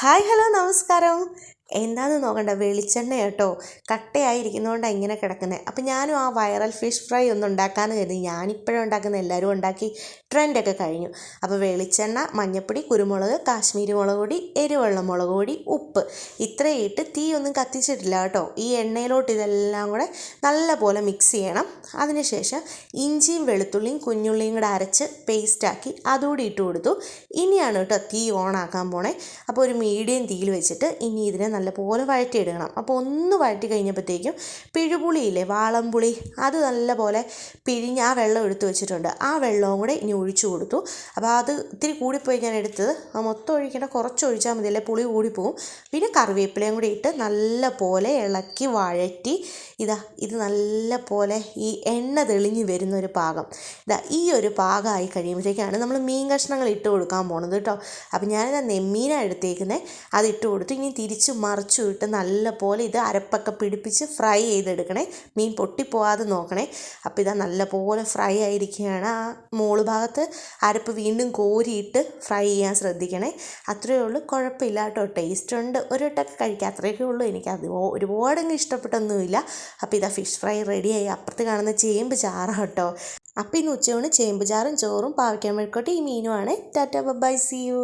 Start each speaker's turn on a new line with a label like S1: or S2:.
S1: Hi hello నమస్కారం. എന്താണെന്ന് നോക്കണ്ട വെളിച്ചെണ്ണ കേട്ടോ കട്ടയായിരിക്കുന്നതുകൊണ്ടാണ് ഇങ്ങനെ കിടക്കുന്നത് അപ്പം ഞാനും ആ വൈറൽ ഫിഷ് ഫ്രൈ ഒന്നും ഉണ്ടാക്കാമെന്ന് കരുതി. ഞാനിപ്പോഴും ഉണ്ടാക്കുന്ന. എല്ലാവരും ഉണ്ടാക്കി ട്രെൻഡൊക്കെ കഴിഞ്ഞു. അപ്പോൾ വെളിച്ചെണ്ണ മഞ്ഞപ്പൊടി കുരുമുളക് കാശ്മീരി മുളക് പൊടി എരിവെള്ള മുളക് പൊടി ഉപ്പ്. ഇത്രയും ഇട്ട് തീ ഒന്നും കത്തിച്ചിട്ടില്ല കേട്ടോ. ഈ എണ്ണയിലോട്ട് ഇതെല്ലാം കൂടെ നല്ലപോലെ മിക്സ് ചെയ്യണം. അതിനുശേഷം ഇഞ്ചിയും വെളുത്തുള്ളിയും കുഞ്ഞുള്ളിയും കൂടെ അരച്ച് പേസ്റ്റാക്കി അതുകൂടി ഇട്ട് കൊടുത്തു. ഇനിയാണ് കേട്ടോ തീ ഓണാക്കാൻ പോണേ. അപ്പോൾ ഒരു മീഡിയം തീയിൽ വെച്ചിട്ട് ഇനി ഇതിനെ നല്ലപോലെ വഴറ്റിയെടുക്കണം. അപ്പോൾ ഒന്ന് വഴറ്റി കഴിഞ്ഞപ്പോഴത്തേക്കും പിഴുപുളിയില്ലേ വാളംപുളി അത് നല്ലപോലെ പിഴിഞ്ഞ് ആ വെള്ളം എടുത്തു വെച്ചിട്ടുണ്ട്. ആ വെള്ളവും കൂടെ ഇനി ഒഴിച്ചു കൊടുത്തു. അപ്പോൾ അത് ഇത്തിരി കൂടിപ്പോയി ഞാൻ എടുത്തത്. ആ മൊത്തം ഒഴിക്കേണ്ട കുറച്ച് ഒഴിച്ചാൽ മതി അല്ലെ? പുളി കൂടിപ്പോവും. പിന്നെ കറിവേപ്പിലയും കൂടി ഇട്ട് നല്ല പോലെ ഇളക്കി വഴറ്റി. ഇതാ ഇത് നല്ലപോലെ ഈ എണ്ണ തെളിഞ്ഞ് വരുന്ന ഒരു പാകം. ഇതാ ഈ ഒരു പാകമായി കഴിയുമ്പോഴത്തേക്കാണ് നമ്മൾ മീൻ കഷ്ണങ്ങൾ ഇട്ട് കൊടുക്കാൻ പോണത് കേട്ടോ. അപ്പോൾ ഞാനിതാ നെമ്മീനാണ് എടുത്തേക്കുന്നത് അത് ഇട്ട് കൊടുത്തു. ഇനി തിരിച്ച് മറിച്ചു ഇട്ട് നല്ല പോലെ ഇത് അരപ്പൊക്കെ പിടിപ്പിച്ച് ഫ്രൈ ചെയ്തെടുക്കണേ. മീൻ പൊട്ടിപ്പോവാതെ നോക്കണേ. അപ്പോൾ ഇതാ നല്ല പോലെ ഫ്രൈ ആയിരിക്കുകയാണ്. ആ മോൾ ഭാഗത്ത് അരപ്പ് വീണ്ടും കോരിയിട്ട് ഫ്രൈ ചെയ്യാൻ ശ്രദ്ധിക്കണേ. അത്രയേ ഉള്ളൂ. കുഴപ്പമില്ല കേട്ടോ. ടേസ്റ്റ് ഉണ്ട്. ഒരു വട്ടമൊക്കെ കഴിക്കാം. അത്രയൊക്കെ ഉള്ളൂ. എനിക്ക് അത് ഒരുപാടങ്ങ് ഇഷ്ടപ്പെട്ടൊന്നുമില്ല. അപ്പോൾ ഇതാ ഫിഷ് ഫ്രൈ റെഡിയായി. അപ്പുറത്ത് കാണുന്ന ചേമ്പ് ചാറാണ് കേട്ടോ. അപ്പോൾ ഇന്ന് ഉച്ചയൂണ് ചേമ്പ് ചാറും ചോറും പാവയ്ക്കാൻ മെഴുക്കോട്ടെ ഈ മീനുമാണ്. Tata bye see you